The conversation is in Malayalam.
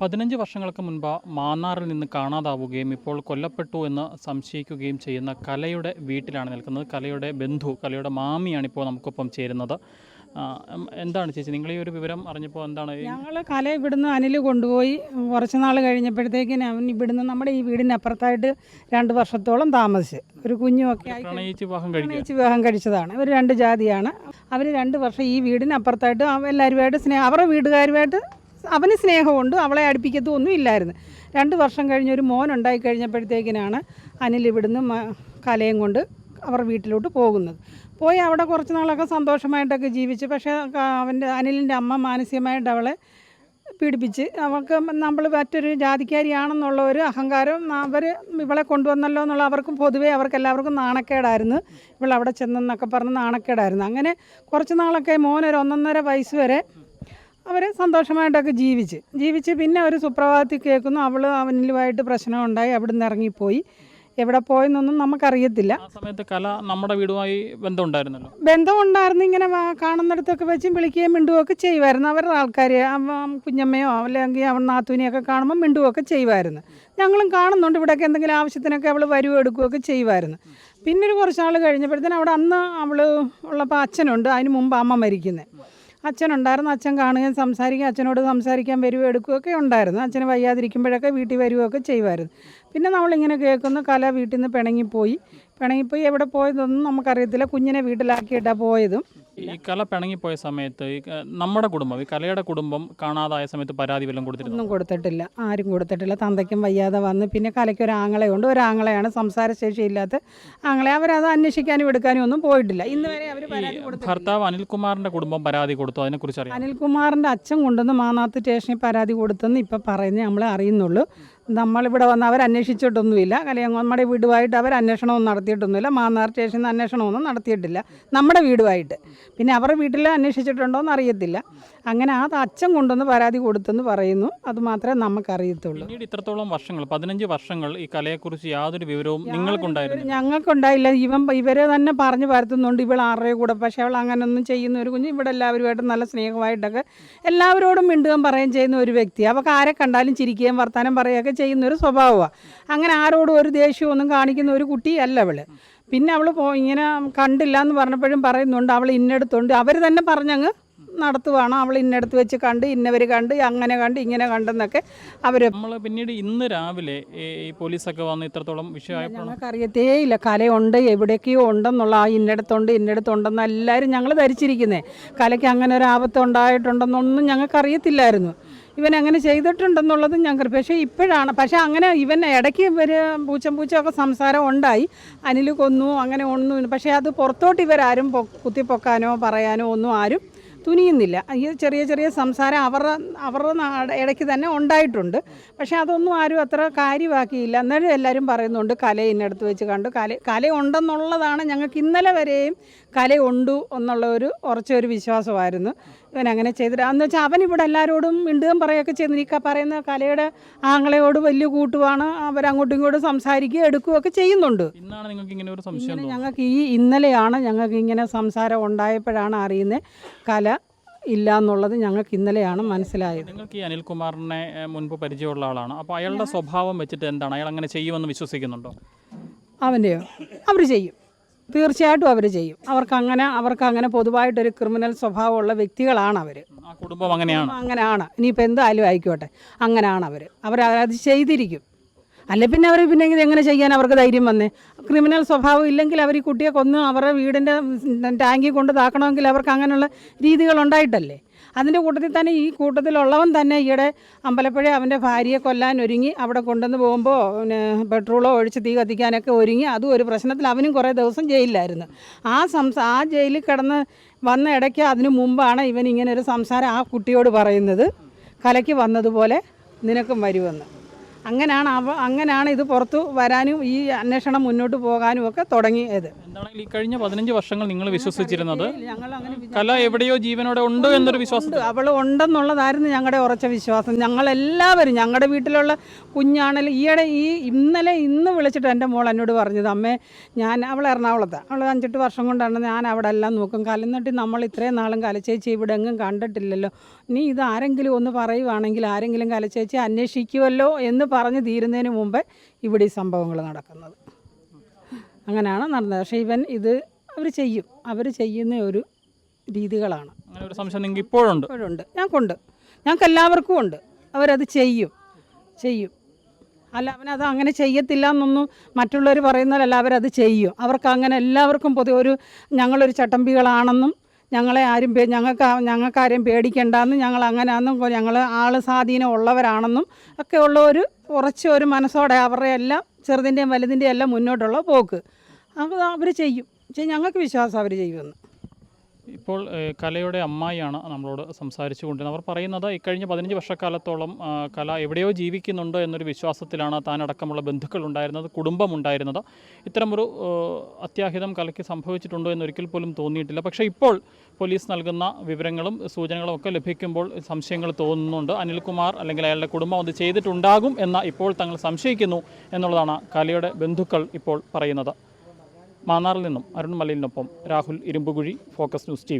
പതിനഞ്ച് വർഷങ്ങൾക്ക് മുൻപ് മാന്നാറിൽ നിന്ന് കാണാതാവുകയും ഇപ്പോൾ കൊല്ലപ്പെട്ടു എന്ന് സംശയിക്കുകയും ചെയ്യുന്ന കലയുടെ വീട്ടിലാണ് നിൽക്കുന്നത്. കലയുടെ ബന്ധു കലയുടെ മാമിയാണ് ഇപ്പോൾ നമുക്കൊപ്പം ചേരുന്നത്. എന്താണ് ചേച്ചി നിങ്ങൾ ഈ ഒരു വിവരം അറിഞ്ഞപ്പോൾ എന്താണ്? ഞങ്ങൾ കല ഇവിടുന്ന് അനിൽ കൊണ്ടുപോയി. കുറച്ച് നാൾ കഴിഞ്ഞപ്പോഴത്തേക്കിന് അവൻ ഇവിടുന്ന് നമ്മുടെ ഈ വീടിനപ്പുറത്തായിട്ട് രണ്ട് വർഷത്തോളം താമസിച്ച്. ഒരു കുഞ്ഞുമൊക്കെ പ്രണയിച്ച് വിവാഹം കഴിച്ചു വിവാഹം കഴിച്ചതാണ്. ഇവർ രണ്ട് ജാതിയാണ്. അവർ രണ്ട് വർഷം ഈ വീടിനപ്പുറത്തായിട്ട് എല്ലാവരുമായിട്ട് സ്നേഹം അവരുടെ വീട്ടുകാരുമായിട്ട് അവന് സ്നേഹമുണ്ട് അവളെ അടുപ്പിക്കത്തൊന്നും ഇല്ലായിരുന്നു. രണ്ട് വർഷം കഴിഞ്ഞ് ഒരു മോൻ ഉണ്ടായി കഴിഞ്ഞപ്പോഴത്തേക്കിനാണ് അനിൽ ഇവിടുന്ന് കലയും കൊണ്ട് അവർ വീട്ടിലോട്ട് പോകുന്നത്. പോയി അവിടെ കുറച്ച് നാളൊക്കെ സന്തോഷമായിട്ടൊക്കെ ജീവിച്ച് പക്ഷേ അവന്റെ അനിലിന്റെ അമ്മ മാനസികമായിട്ട് അവളെ പീഡിപ്പിച്ച് അവൾക്ക് നമ്മൾ മറ്റൊരു ജാതിക്കാരിയാണെന്നുള്ള ഒരു അഹങ്കാരം അവർ ഇവളെ കൊണ്ടുവന്നല്ലോ എന്നുള്ള അവർക്കും പൊതുവേ അവർക്ക് എല്ലാവർക്കും നാണക്കേടായിരുന്നു. ഇവളവിടെ ചെന്നെന്നൊക്കെ പറഞ്ഞ് നാണക്കേടായിരുന്നു. അങ്ങനെ കുറച്ച് നാളൊക്കെ മോനൊരു ഒന്നൊന്നര വയസ്സ് വരെ അവർ സന്തോഷമായിട്ടൊക്കെ ജീവിച്ച്. ജീവിച്ച് പിന്നെ ഒരു സുപ്രഭാതത്തിൽ കേൾക്കുന്നു. അവൾ അവനിലുമായിട്ട് പ്രശ്നമുണ്ടായി അവിടെ നിന്ന് ഇറങ്ങിപ്പോയി. എവിടെ പോയെന്നൊന്നും നമുക്കറിയത്തില്ല. സമയത്ത് കല നമ്മുടെ വീടുമായി ബന്ധമുണ്ടായിരുന്നല്ലോ? ബന്ധമുണ്ടായിരുന്നു. ഇങ്ങനെ കാണുന്നിടത്തൊക്കെ വെച്ച് വിളിക്കുകയും മിണ്ടുകയൊക്കെ ചെയ്യുമായിരുന്നു. അവരുടെ ആൾക്കാർ കുഞ്ഞമ്മയോ അല്ലെങ്കിൽ അവൻ നാത്തൂനെയൊക്കെ കാണുമ്പോൾ മിണ്ടുകയൊക്കെ ചെയ്യുമായിരുന്നു. ഞങ്ങളും കാണുന്നുണ്ട്. ഇവിടെയൊക്കെ എന്തെങ്കിലും ആവശ്യത്തിനൊക്കെ അവൾ വരുവോ എടുക്കുകയൊക്കെ ചെയ്യുമായിരുന്നു. പിന്നെ ഒരു കുറച്ച് നാൾ കഴിഞ്ഞപ്പോഴത്തേനും അവിടെ അന്ന് അവൾ ഉള്ളപ്പോൾ അച്ഛനുണ്ട്. അതിന് മുമ്പ് അമ്മ മരിക്കുന്നത് അച്ഛനുണ്ടായിരുന്നു അച്ഛൻ കാണുകയും സംസാരിക്കുകയും അച്ഛനോട് സംസാരിക്കാൻ വരുവോ എടുക്കുകയൊക്കെ ഉണ്ടായിരുന്നു. അച്ഛന് വയ്യാതിരിക്കുമ്പോഴൊക്കെ വീട്ടിൽ വരുവൊക്കെ ചെയ്യുമായിരുന്നു. പിന്നെ നമ്മളിങ്ങനെ കേൾക്കുന്നു കല വീട്ടിൽ നിന്ന് പിണങ്ങിപ്പോയി. പിണങ്ങിപ്പോയി എവിടെ പോയതൊന്നും നമുക്കറിയത്തില്ല. കുഞ്ഞിനെ വീട്ടിലാക്കിയിട്ടാണ് പോയതും. ഈ കല പിണങ്ങിപ്പോയ സമയത്ത് നമ്മുടെ കുടുംബം ഈ കലയുടെ കുടുംബം കാണാതായ സമയത്ത് പരാതി വല്ലതും കൊടുത്തിരുന്നു? ഒന്നും കൊടുത്തിട്ടില്ല. ആരും കൊടുത്തിട്ടില്ല. തന്തയ്ക്കും വയ്യാതെ വന്ന് പിന്നെ കലയ്ക്ക് ഒരു ആങ്ങളയുണ്ട് ഒരു ആങ്ങളയാണ് സംസാരശേഷിയില്ലാത്ത ആങ്ങളെ. അവരത് അന്വേഷിക്കാനും എടുക്കാനും ഒന്നും പോയിട്ടില്ല. ഇന്ന് വരെ അവർ പരാതി കൊടുത്തു ഭർത്താവ് അനിൽകുമാറിന്റെ കുടുംബം പരാതി കൊടുത്തു. അതിനെക്കുറിച്ച് അറിയാം അനിൽകുമാറിന്റെ അച്ഛൻ കൊണ്ടുവന്ന് മാനാത്ത് സ്റ്റേഷനിൽ പരാതി കൊടുത്തെന്ന് ഇപ്പം പറയുന്നത് നമ്മളെ അറിയുന്നുള്ളൂ. നമ്മളിവിടെ വന്ന് അവർ അന്വേഷിച്ചിട്ടൊന്നുമില്ല കലയങ്ങ് നമ്മുടെ വീടുമായിട്ട് അവർ അന്വേഷണമൊന്നും നടത്തിയിട്ടൊന്നുമില്ല. മാന്നാർ സ്റ്റേഷനിൽ നിന്ന് അന്വേഷണമൊന്നും നടത്തിയിട്ടില്ല. നമ്മുടെ വീടുമായിട്ട്. പിന്നെ അവരുടെ വീട്ടിൽ അന്വേഷിച്ചിട്ടുണ്ടോ എന്ന് അറിയത്തില്ല. അങ്ങനെ അത് അച്ഛൻ കൊണ്ടുവന്ന് പരാതി കൊടുത്തെന്ന് പറയുന്നു. അത് മാത്രമേ നമുക്കറിയത്തുള്ളൂ. പിന്നീട് ഇത്രത്തോളം വർഷങ്ങൾ പതിനഞ്ച് വർഷങ്ങൾ ഈ കലയെക്കുറിച്ച് യാതൊരു വിവരവും നിങ്ങൾക്കുണ്ടായിരുന്നു ഞങ്ങൾക്കുണ്ടായില്ല. ഇവൻ ഇവരെ തന്നെ പറഞ്ഞു പരത്തുന്നുണ്ട്. ഇവൾ ആരുടെ കൂടെ. പക്ഷേ അവൾ അങ്ങനെയൊന്നും ചെയ്യുന്ന ഒരു കുഞ്ഞ് ഇവിടെ എല്ലാവരുമായിട്ട് നല്ല സ്നേഹമായിട്ടൊക്കെ എല്ലാവരോടും മിണ്ടുകയും പറയുകയും ചെയ്യുന്ന ഒരു വ്യക്തി. അവൾക്ക് ആരെ കണ്ടാലും ചിരിക്കുകയും വർത്താനം പറയുകയൊക്കെ ചെയ്യുന്ന ഒരു സ്വഭാവമാണ് അങ്ങനെ ആരോടും ഒരു ദേഷ്യമൊന്നും കാണിക്കുന്ന ഒരു കുട്ടിയല്ല അവൾ. പിന്നെ അവൾ ഇങ്ങനെ കണ്ടില്ല എന്ന് പറഞ്ഞപ്പോഴും പറയുന്നുണ്ട് അവൾ ഇന്നടുത്തുണ്ട്. അവർ തന്നെ പറഞ്ഞങ്ങ് നടത്തുവാണ്? അവൾ ഇന്നടത്ത് വെച്ച് കണ്ട് ഇന്നവർ കണ്ട് അങ്ങനെ കണ്ട് ഇങ്ങനെ കണ്ടെന്നൊക്കെ അവർ നമ്മൾ പിന്നീട് ഇന്ന് രാവിലെ ഈ പോലീസൊക്കെ വന്ന് ഇത്രത്തോളം വിഷയമായപ്പോൾ ഞങ്ങൾക്കറിയത്തേ ഇല്ല കലയുണ്ട് എവിടേക്കോ ഉണ്ടെന്നുള്ള ആ ഇന്നടത്തുണ്ട് ഇന്നടത്തുണ്ടെന്ന് എല്ലാവരും ഞങ്ങൾ ധരിച്ചിരിക്കുന്നത് കലയ്ക്ക് അങ്ങനെ ഒരു ആപത്ത് ഉണ്ടായിട്ടുണ്ടെന്നൊന്നും ഞങ്ങൾക്കറിയത്തില്ലായിരുന്നു. ഇവൻ അങ്ങനെ ചെയ്തിട്ടുണ്ടെന്നുള്ളത് ഞങ്ങൾക്ക് പക്ഷേ ഇപ്പോഴാണ്. പക്ഷേ അങ്ങനെ ഇവൻ ഇടയ്ക്ക് ഇവർ പൂച്ചം പൂച്ചമൊക്കെ സംസാരം ഉണ്ടായി. അനിൽ കൊന്നു അങ്ങനെ ഒന്നും പക്ഷേ അത് പുറത്തോട്ട് ഇവരാരും കുത്തിപ്പൊക്കാനോ പറയാനോ ഒന്നും ആരും തുനിയുന്നില്ല. ഈ ചെറിയ ചെറിയ സംസാരം അവരുടെ അവരുടെ ഇടയ്ക്ക് തന്നെ ഉണ്ടായിട്ടുണ്ട്. പക്ഷേ അതൊന്നും ആരും അത്ര കാര്യമാക്കിയില്ല. എന്നാലും എല്ലാവരും പറയുന്നുണ്ട് കല ഇന്നടുത്ത് വെച്ച് കണ്ടു. കല കല ഉണ്ടെന്നുള്ളതാണ് ഞങ്ങൾക്ക് ഇന്നലെ വരെയും കലയുണ്ടു എന്നുള്ള ഒരു ഉറച്ചൊരു വിശ്വാസമായിരുന്നു. ഇവൻ അങ്ങനെ ചെയ്തിട്ട് എന്ന് വെച്ചാൽ അവൻ ഇവിടെ എല്ലാവരോടും മിണ്ടുകയും പറയുകയൊക്കെ ചെയ്തു. നീക്ക പറയുന്ന കലയുടെ ആങ്ങളയോട് വലിയ കൂട്ടുവാണ്. അവരങ്ങോട്ടും ഇങ്ങോട്ടും സംസാരിക്കുകയും എടുക്കുകയൊക്കെ ചെയ്യുന്നുണ്ട്. ഇങ്ങനെ ഞങ്ങൾക്ക് ഈ ഇന്നലെയാണ് ഞങ്ങൾക്ക് ഇങ്ങനെ സംസാരം ഉണ്ടായപ്പോഴാണ് അറിയുന്നത് കല ഇല്ല എന്നുള്ളത് ഞങ്ങൾക്ക് ഇന്നലെയാണ് മനസ്സിലായത്. നിങ്ങൾക്ക് ഈ അനിൽകുമാറിനെ മുൻപ് പരിചയമുള്ള ആളാണ്. അപ്പോൾ അയാളുടെ സ്വഭാവം വെച്ചിട്ട് എന്താണ്? അയാൾ അങ്ങനെ ചെയ്യുമെന്ന് വിശ്വസിക്കുന്നുണ്ടോ? അവന്റെയോ അവർ ചെയ്യും. തീർച്ചയായിട്ടും അവർ ചെയ്യും. അവർക്ക് അങ്ങനെ അവർക്ക് അങ്ങനെ പൊതുവായിട്ടൊരു ക്രിമിനൽ സ്വഭാവമുള്ള വ്യക്തികളാണ് അവർ കുടുംബം അങ്ങനെയാണ്. അങ്ങനെയാണ്. ഇനിയിപ്പോൾ എന്തായാലും ആയിക്കോട്ടെ. അങ്ങനെയാണ് അവർ അവർ അത് ചെയ്തിരിക്കും. അല്ലെ പിന്നെ അവർ പിന്നെ എങ്ങനെ ചെയ്യാൻ അവർക്ക് ധൈര്യം വന്നേ? ക്രിമിനൽ സ്വഭാവം ഇല്ലെങ്കിൽ അവർ ഈ കുട്ടിയെ കൊന്ന് അവരുടെ വീടിന്റെ ടാങ്കിൽ കൊണ്ട് താക്കണമെങ്കിൽ അവർക്ക് അങ്ങനെയുള്ള രീതികൾ ഉണ്ടായിട്ടല്ലേ? അതിന്റെ കൂട്ടത്തിൽ തന്നെ ഈ കൂട്ടത്തിലുള്ളവൻ തന്നെ ഈയിടെ അമ്പലപ്പുഴ അവന്റെ ഭാര്യയെ കൊല്ലാൻ ഒരുങ്ങി. അവിടെ കൊണ്ടുവന്ന് പോകുമ്പോൾ പിന്നെ പെട്രോളോ ഒഴിച്ച് തീ കത്തിക്കാനൊക്കെ ഒരുങ്ങി. അതും ഒരു പ്രശ്നത്തിൽ അവനും കുറേ ദിവസം ജയിലിലായിരുന്നു. ആ സംസ ആ ജയിലിൽ കിടന്ന് വന്ന ഇടയ്ക്ക് അതിനു മുമ്പാണ് ഇവൻ ഇങ്ങനെ ഒരു സംസാരം ആ കുട്ടിയോട് പറയുന്നത്. കലയ്ക്ക് വന്നതുപോലെ നിനക്കും വരുമെന്ന് അങ്ങനെയാണ് അവ അങ്ങനെയാണ് ഇത് പുറത്തു വരാനും ഈ അന്വേഷണം മുന്നോട്ട് പോകാനും ഒക്കെ തുടങ്ങിയത്. എന്താണെങ്കിൽ ഈ കഴിഞ്ഞ പതിനഞ്ച് വർഷങ്ങൾ നിങ്ങൾ വിശ്വസിച്ചിരുന്നത്? കല എവിടെയോ ജീവനോടെ ഉണ്ട് എന്നൊരു വിശ്വാസം. അവൾ ഉണ്ടെന്നുള്ളതായിരുന്നു ഞങ്ങളുടെ ഉറച്ച വിശ്വാസം. ഞങ്ങളെല്ലാവരും ഞങ്ങളുടെ വീട്ടിലുള്ള കുഞ്ഞാണെങ്കിലും ഈയിടെ ഈ ഇന്നലെ ഇന്ന് വിളിച്ചിട്ട് എന്റെ മോൾ എന്നോട് പറഞ്ഞത് അമ്മേ ഞാൻ അവൾ എറണാകുളത്താണ് അവൾ അഞ്ചെട്ട് വർഷം കൊണ്ടാണ് ഞാൻ അവിടെ എല്ലാം നോക്കും. കലന്നിട്ട് നമ്മൾ ഇത്രയും നാളും കലച്ചേച്ചി ഇവിടെ എങ്ങും കണ്ടിട്ടില്ലല്ലോ. നീ ഇത് ആരെങ്കിലും ഒന്ന് പറയുവാണെങ്കിൽ ആരെങ്കിലും കലച്ചേച്ചി അന്വേഷിക്കുമല്ലോ എന്ന് പറഞ്ഞ് തീരുന്നതിന് മുമ്പേ ഇവിടെ ഈ സംഭവങ്ങൾ നടക്കുന്നത്. അങ്ങനെയാണ് നടന്നത്. പക്ഷേ ഇവൻ ഇത് അവർ ചെയ്യും. അവർ ചെയ്യുന്ന ഒരു രീതികളാണ്. അങ്ങനെ ഒരു സംശയം നിങ്ങൾക്ക് ഇപ്പോഴുണ്ട്? ഇപ്പോഴുണ്ട്. ഞങ്ങൾക്കുണ്ട്. ഞങ്ങൾക്ക് എല്ലാവർക്കും ഉണ്ട്. അവരത് ചെയ്യും. ചെയ്യും. അല്ല അവനത് അങ്ങനെ ചെയ്യത്തില്ല എന്നൊന്നും മറ്റുള്ളവർ പറയുന്നതല്ല. അവരത് ചെയ്യും. അവർക്ക് അങ്ങനെ എല്ലാവർക്കും പൊതുവെ ഒരു ഞങ്ങളൊരു ചട്ടമ്പികളാണെന്നും ഞങ്ങളെ ആരും ഞങ്ങൾക്ക് ഞങ്ങൾക്കാരെയും പേടിക്കേണ്ടെന്നും ഞങ്ങൾ അങ്ങനെയാണെന്നും ഞങ്ങൾ ആൾ സ്വാധീനം ഉള്ളവരാണെന്നും ഒക്കെ ഉള്ള ഒരു ഉറച്ച ഒരു മനസ്സോടെ അവരുടെ എല്ലാം ചെറുതിന്റെയും വലുതിന്റെയും എല്ലാം മുന്നോട്ടുള്ള പോക്ക്. അത് അവർ ചെയ്യും. ഞങ്ങൾക്ക് വിശ്വാസം അവർ ചെയ്യുമെന്ന്. ഇപ്പോൾ കലയുടെ അമ്മായിയാണ് നമ്മളോട് സംസാരിച്ചു കൊണ്ടിരുന്നത്. അവർ പറയുന്നത് ഇക്കഴിഞ്ഞ പതിനഞ്ച് വർഷക്കാലത്തോളം കല എവിടെയോ ജീവിക്കുന്നുണ്ട് എന്നൊരു വിശ്വാസത്തിലാണ് താനടക്കമുള്ള ബന്ധുക്കൾ ഉണ്ടായിരുന്നത് കുടുംബം ഉണ്ടായിരുന്നത് ഇത്തരമൊരു അത്യാഹിതം കലയ്ക്ക് സംഭവിച്ചിട്ടുണ്ടോ എന്നൊരിക്കൽ പോലും തോന്നിയിട്ടില്ല. പക്ഷേ ഇപ്പോൾ പോലീസ് നൽകുന്ന വിവരങ്ങളും സൂചനകളും ഒക്കെ ലഭിക്കുമ്പോൾ സംശയങ്ങൾ തോന്നുന്നുണ്ട്. അനിൽകുമാർ അല്ലെങ്കിൽ അയാളുടെ കുടുംബം അത് ചെയ്തിട്ടുണ്ടാകും എന്ന ഇപ്പോൾ തങ്ങൾ സംശയിക്കുന്നു എന്നുള്ളതാണ് കലയുടെ ബന്ധുക്കൾ ഇപ്പോൾ പറയുന്നത്. മാന്നാറിൽ നിന്നും Arun മലയിലിനൊപ്പം Rahul Irumbukuzhi focus news T